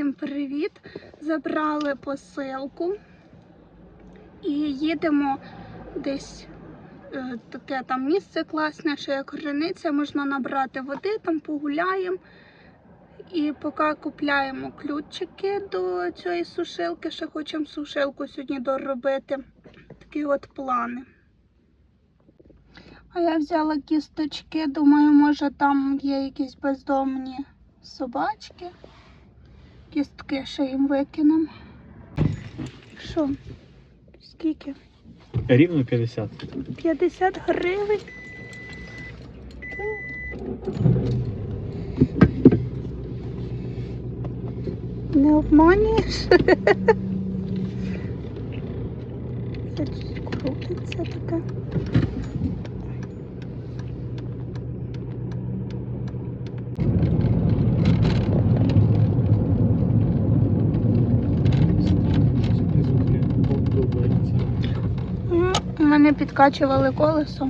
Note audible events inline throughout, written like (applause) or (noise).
Всім привіт! Забрали посилку і їдемо десь е, таке там місце класне, що як границя, можна набрати води, там погуляємо. І поки купляємо ключики до цієї сушилки, ще хочемо сушилку сьогодні доробити. Такі от плани. А я взяла кісточки, думаю, може там є якісь бездомні собачки. Кістки ще їм викинемо. Що? Скільки? Рівно 50. 50 гривень. Не обманюєш? (laughs) Це крутиться таке. Мене підкачували колесо.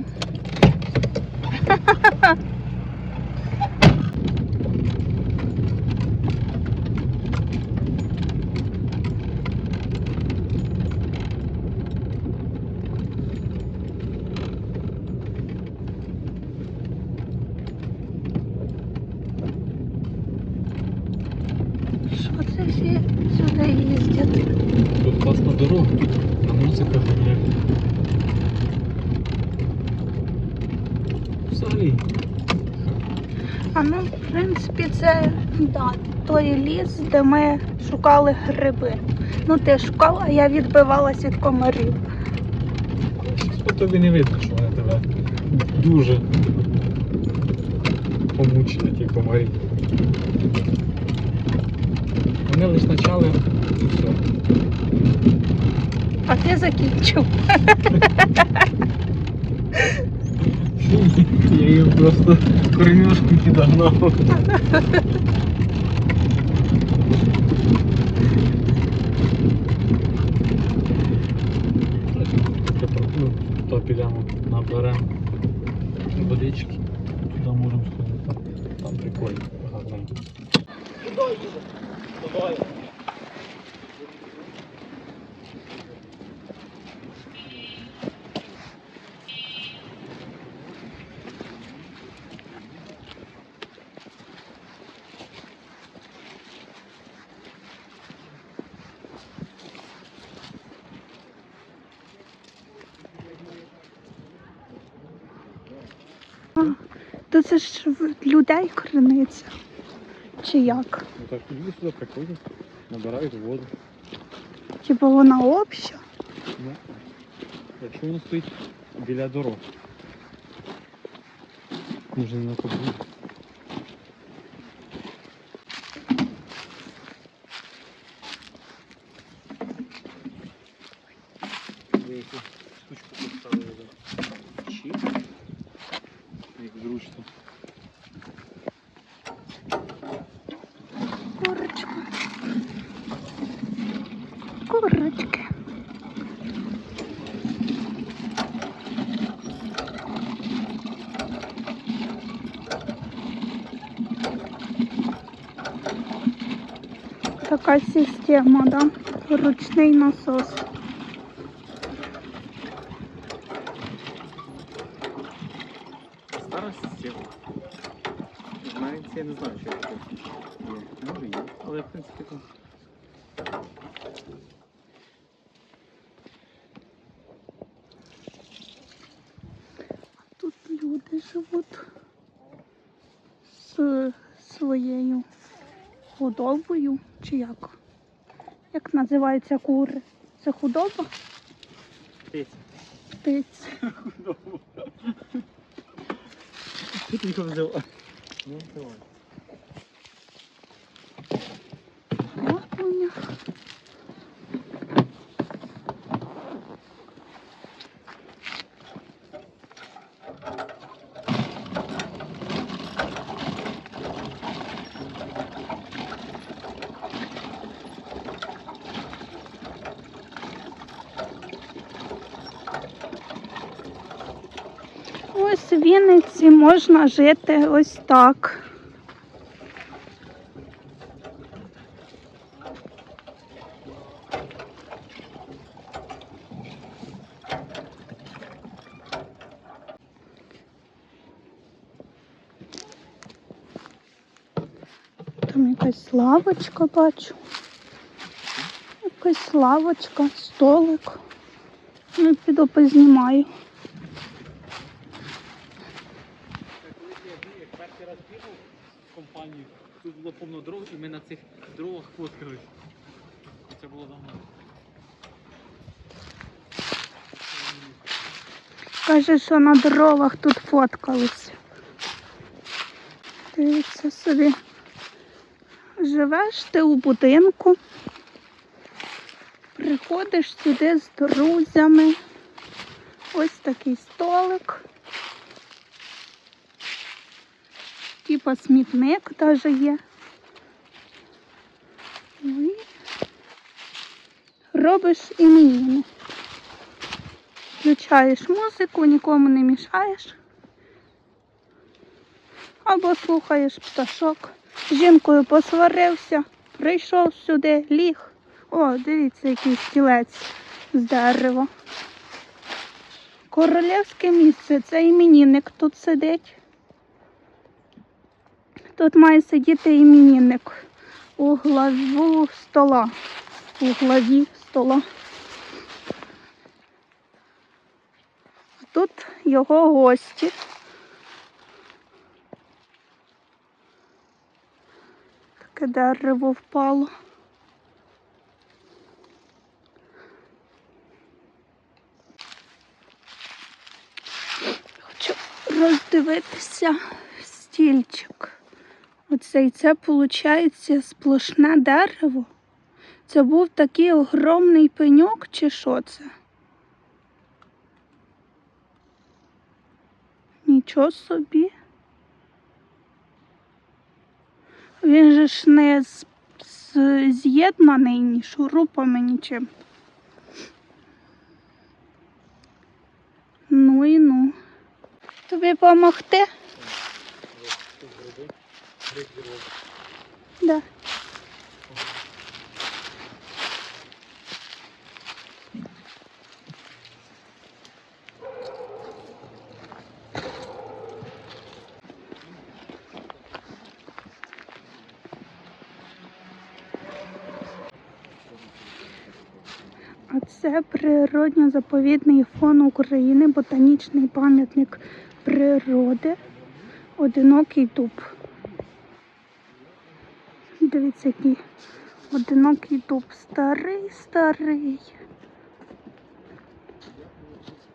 Що це всі сюди їздять? Тут класна дорога, а музика гуляє. Взагалі. А ну, в принципі, це да, той ліс, де ми шукали гриби. Ну, ти шукав, а я відбивалась від комарів. Щось по тобі не видно, що вони тебе дуже помучили ті комарі. Вони лише почали і все. А ти закінчив. (laughs) Я їм просто кормежку підогнав. Ну, то підемо наберемо водички. Туди можемо сходити. Там, там прикольно, гарненько. Давай. В людей корениця. Чи як? Ну так люди сюди приходять, набирають воду. Типу вона обща? Ну, якщо вона стоїть біля дорог. Може не на Така система, да? Ручний насос. Стара система. Навіть я не знаю, що це. Може є, але в принципі там. Тут люди живуть з своєю худобою, чи як? Як називаються кури? Це худоба? Птиця. Птиць. Тут його взяла. Ну, давай. Лапуня. Вінниці можна жити ось так. Там якась лавочка бачу. Якась лавочка, столик. Ну, піду познімаю. Компанією, тут було повно дров, і ми на цих дровах фоткались. Це було давно. Каже, що на дровах тут фоткалися. Дивіться собі. Живеш ти у будинку, приходиш сюди з друзями. Ось такий столик. Типа смітник теж є. Ну і робиш іменини. Включаєш музику, нікому не мішаєш. Або слухаєш пташок. З жінкою посварився, прийшов сюди, ліг. О, дивіться, який стілець з дерева. Королівське місце, це іменінник тут сидить. Тут має сидіти іменінник у главу стола. У главі стола. Тут його гості. Таке дерево впало. Хочу роздивитися стільчик. Оце і це виходить сплошне дерево. Це був такий огромний пеньок, чи що це? Нічого собі. Він же ж не з- з'єднаний ні шурупами, нічим. Ну і ну. Тобі допомогти? Да. А це природньо-заповідний фон України, ботанічний пам'ятник природи, одинокий дуб. Дивіться, який одинокий дуб. Старий, старий.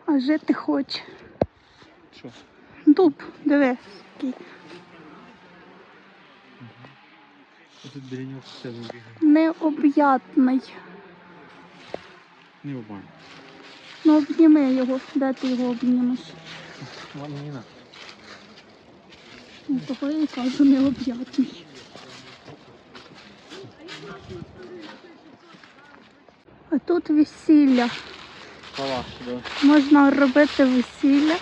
А жити хоче. Що? Дуб, диви, який необ'ятний. Не обман. Ну обніми його, де ти його обнімеш? Надо. Ну, того я і кажу необ'ятний. А тут весілля. Палаш, да. Можна робити весілля.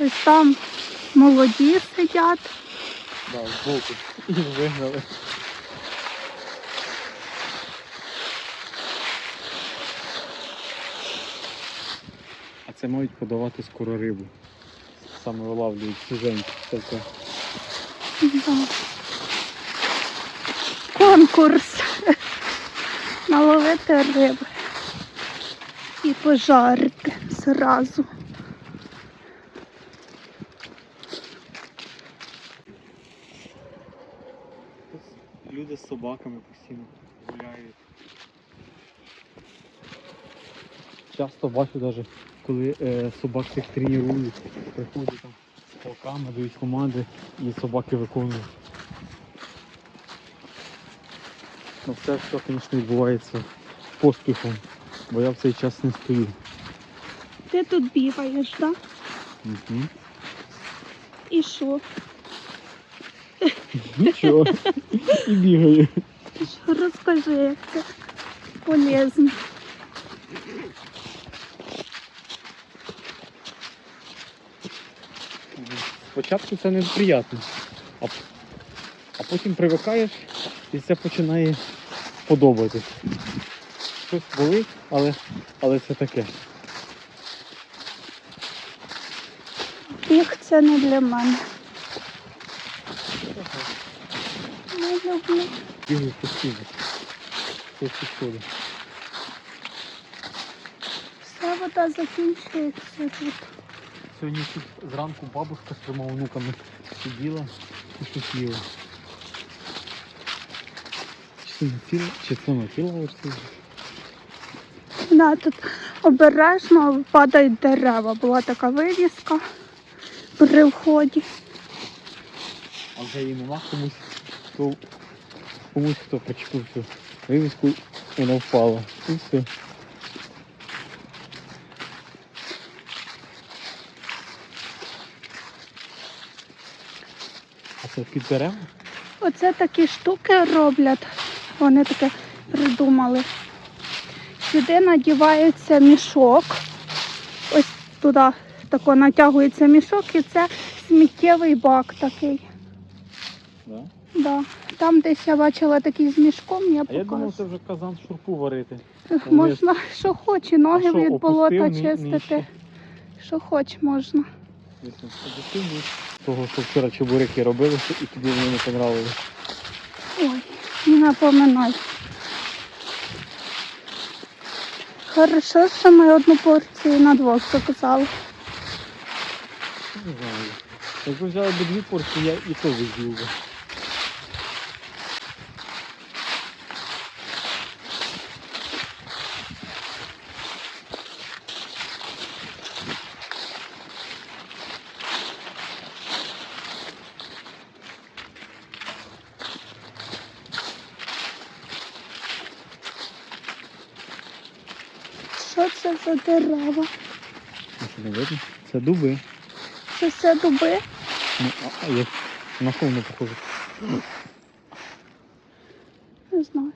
Ось там молоді сидять. Да, збоку. І вигнали. А це мають подавати скоро рибу. Саме вилавлюють свіженьку. Тобто Да. Конкурс. Наловити риби. І пожарити зразу. люди з собаками постійно гуляють. Часто бачу навіть, коли е, собак цих тренують, приходять там з палками, дають команди і собаки виконують. Ну це все, звісно, відбувається поспіхом, бо я в цей час не стою. Ти тут бігаєш, так? Угу. І що? Нічого. І бігаю. Розкажи, як це полезно. Спочатку це неприємно, а, а потім привикаєш і це починає подобатись. Щось болить, але, але це таке. Біг це не для мене. Не люблю. Бігаю постійно. Ось підходить. Вся вода закінчується тут. Сьогодні тут зранку бабушка з трьома онуками сиділа і щось їла. Чи тіло ось Да, тут обережно падають дерева. Була така вивіска при вході. А вже її нема комусь, хто комусь, хто почепив цю вивіску, вона впала. І все. А це під дерева? Оце такі штуки роблять. Вони таке придумали. Сюди надівається мішок. Ось туди тако натягується мішок і це сміттєвий бак такий. Да? Да. Там десь я бачила такий з мішком, я А я думав, це вже казан шурпу варити. Можна що хоче, ноги А що, від болота опустив ні- чистити. нижче? Що хоч можна. Того, що вчора чебуреки робилися і тобі вони не понравились. Напоминай. Хорошо, що ми одну порцію на двох заказали. Якби взяли б дві порції, я і то визів би. Що це дерева? Що не видно? Це дуби. Це все дуби? Ну, а, як на що воно похоже? Не знаю.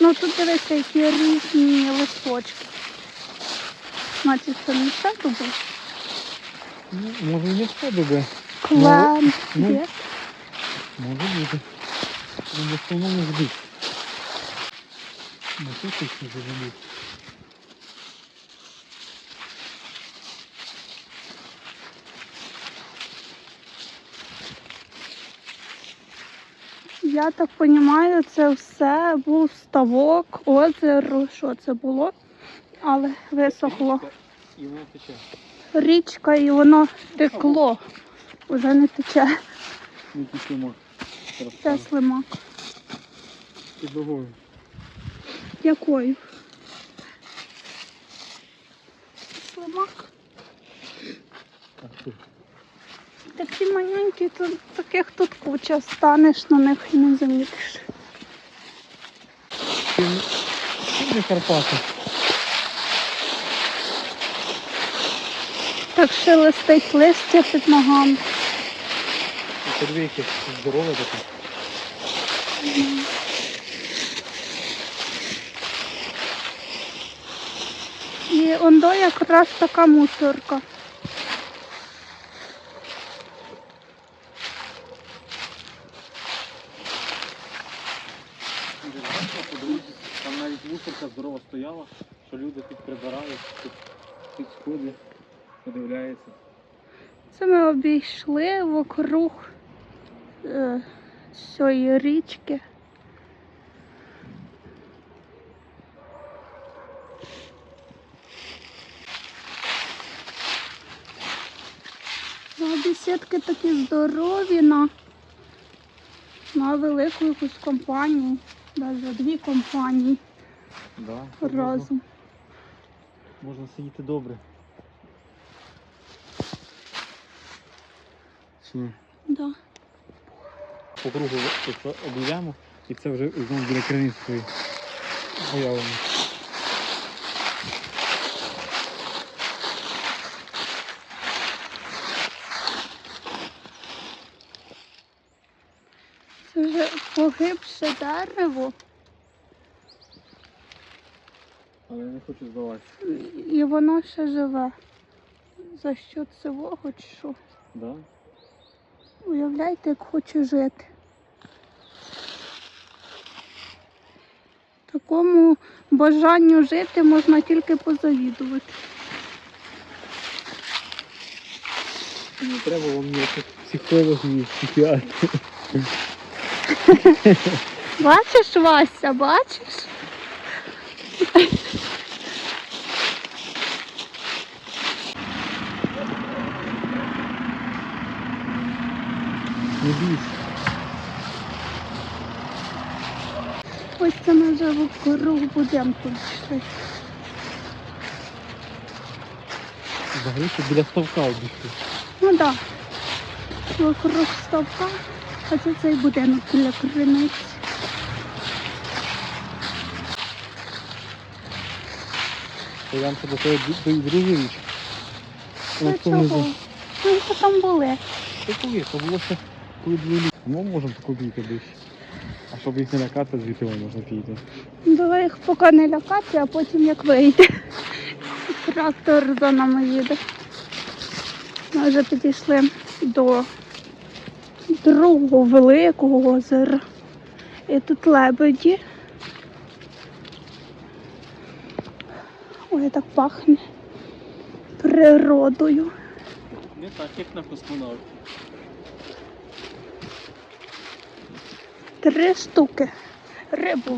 Ну тут дивися, які різні листочки. Значить, це не все дуби. Ну, може і не все дуби. Клен. ну. Є. Може бути. Ну, в основному ждуть. Ну, тут ждуть. Я так розумію, це все був ставок, озеро, що це було, але висохло. І воно тече. Річка і воно текло. Уже не тече. Не течемо. Це слимак. Під ногою. Якою? Слимак. Такі маленькі, тут таких тут куча, станеш на них і не замітиш. Ти не- ти не Карпати. Так шелестить листя під ногами. Яке здорове таке. І ондо якраз така мусорка. Там навіть мусорка здорово стояла, що люди тут прибирають, тут, сходи, подивляються. Це ми обійшли вокруг е, цієї річки. Бесідки такі здорові на, на велику якусь компанію, навіть дві компанії Да, разом. можна сидіти добре. Чи ні? Да. По кругу обійдемо, і це вже знову біля Криницької появлено. Це вже погибше дерево, Але я не хочу здаватися. і воно ще живе. За що цього чи що? Да? Уявляєте, як хочу жити. Такому бажанню жити можна тільки позавідувати. Не треба вам ніяких психологів, психіатрів. (laughs) Бачиш, Вася, бачиш? Не бійся. Ось це ми вже вокруг будинку йшли. Взагалі то біля ставка обійшли. Ну так. Да. Вокруг стовпа, а це цей будинок біля криниці. То я вам до до другу. Ну чого? Ми що там були? Коли? То було ще коли були. Ми можемо таку бійти ближче. А щоб їх не лякати, звідти можна піти. Давай їх поки не лякати, а потім як вийде. Трактор за нами їде. Ми вже підійшли до другого великого озера. І тут лебеді. Ой, так пахне природою. Не так, як на космонавті. Три штуки рибу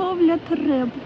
ловлять. Рибу.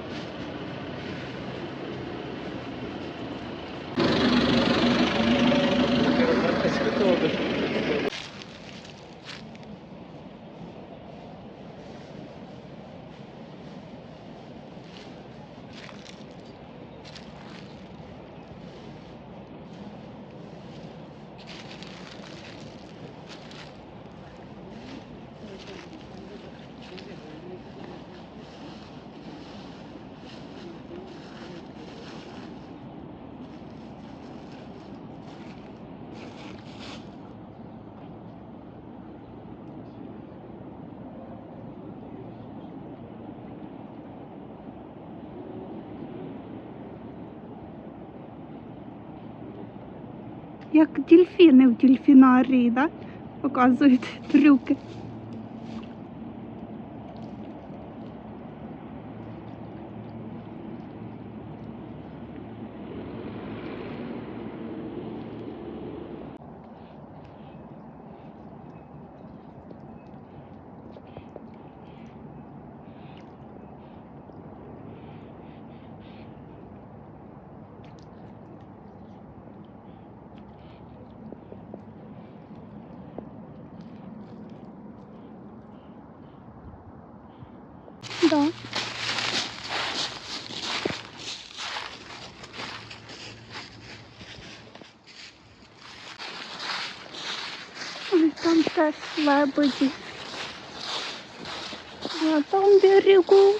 Як дільфіни в дільфінарії, да? Показують трюки. теж лебеді. На том берегу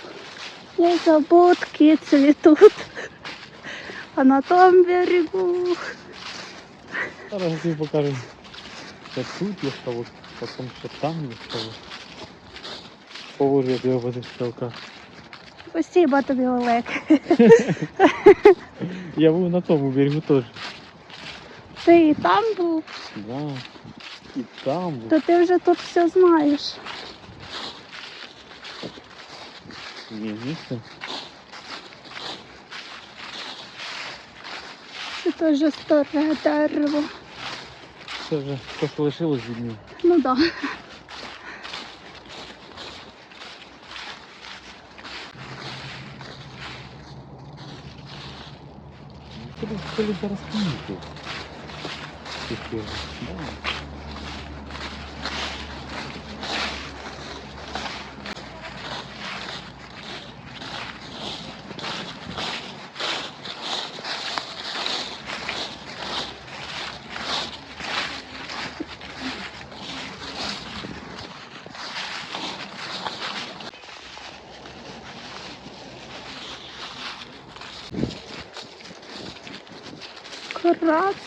незабудки цветут. А на том берегу Зараз я тобі покажу. Як тут є ставок, потім що там є ставок. Положу я тебе возле ставка. Спасибо тобі, Олег. (laughs) Я був на тому берегу теж. Ти і там був, Да. І там то ти вже тут все знаєш. Ні, місце. Це теж старе дерево. Це вже те, що лишилось від нього. Ну так. Да. Коли, коли зараз. Таке, да.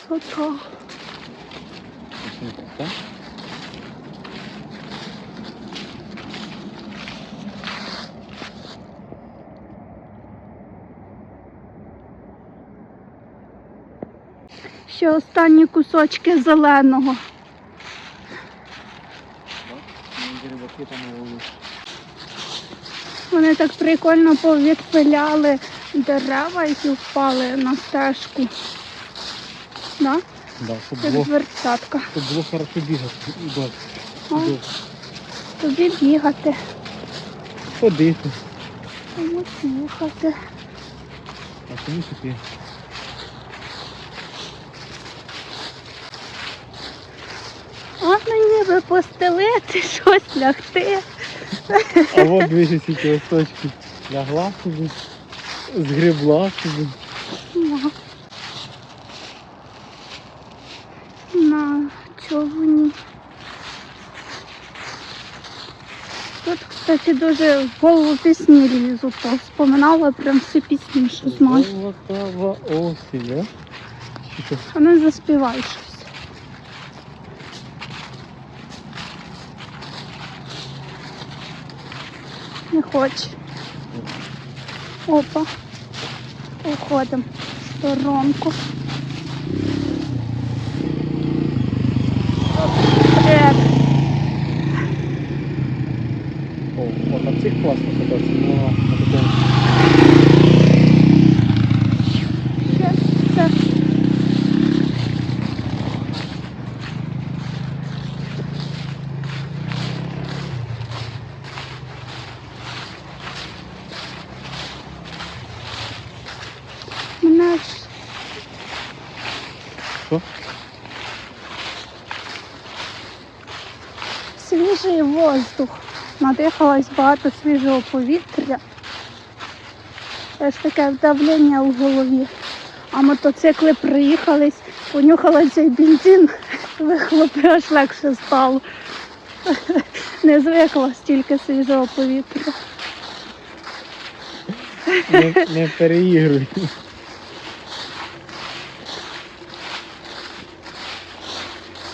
Красота. Ще останні кусочки зеленого. Вони так прикольно повідпиляли дерева, які впали на стежку. Да? Да, щоб Як було, дверцятка. щоб було хорошо бігати. О, Удобно. тобі бігати, Ходити. комусь їхати. А тому ти А мені би постелити щось лягти. А от дивися ці листочки. Лягла собі, згребла собі. На, на човні. Тут, кстати, дуже в голову пісні лізуть. то Вспоминала прям всі пісні, що знаю. Золотава осінь, а? А не заспівай щось. Не хоче. Опа. Уходимо в сторонку. Привет. О, от на цих класно кататися, ну, на такому. Ще це. Мене ж Що? свіжий воздух. Надихалась багато свіжого повітря. Теж таке давлення в голові. А мотоцикли приїхались, понюхала цей бензин, вихлопи аж легше стало. Не звикла стільки свіжого повітря. Не, не переігруй.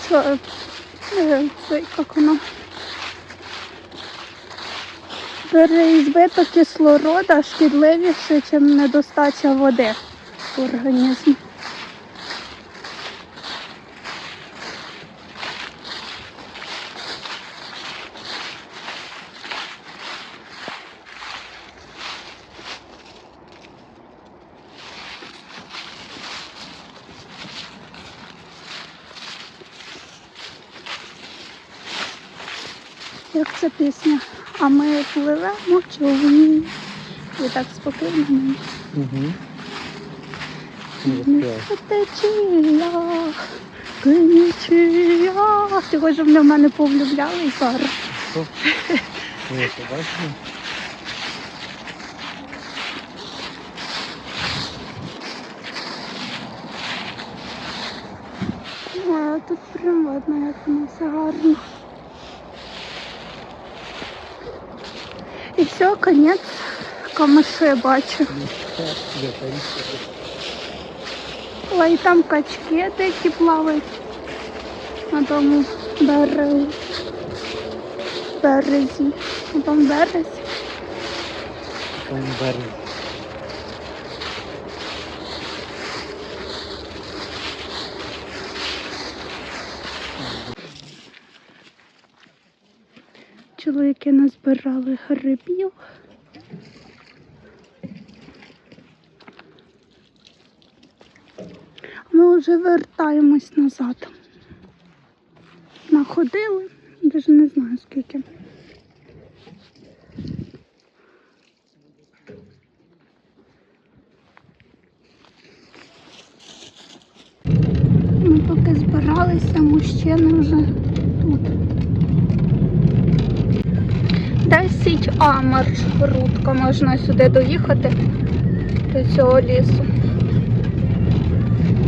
Що, е, це, як воно? Переізбиток кислорода шкідливіше, ніж недостача води в організмі. Як ця пісня? А ми пливемо в човні. І так спокійно. Угу. Ти хочеш, щоб вони в мене повлюбляли зараз. Що? Ні, побачимо. Тут прям видно, як воно все гарно. І все, конець камиши бачу. Ой, там качки такі плавають на тому березі. Березі. На тому березі. Там берег. Чоловіки назбирали грибів. Ми вже вертаємось назад. Находили, навіть не знаю скільки. Ми поки збиралися, мужчини вже тут. 10 А маршрутка, можна сюди доїхати до цього лісу.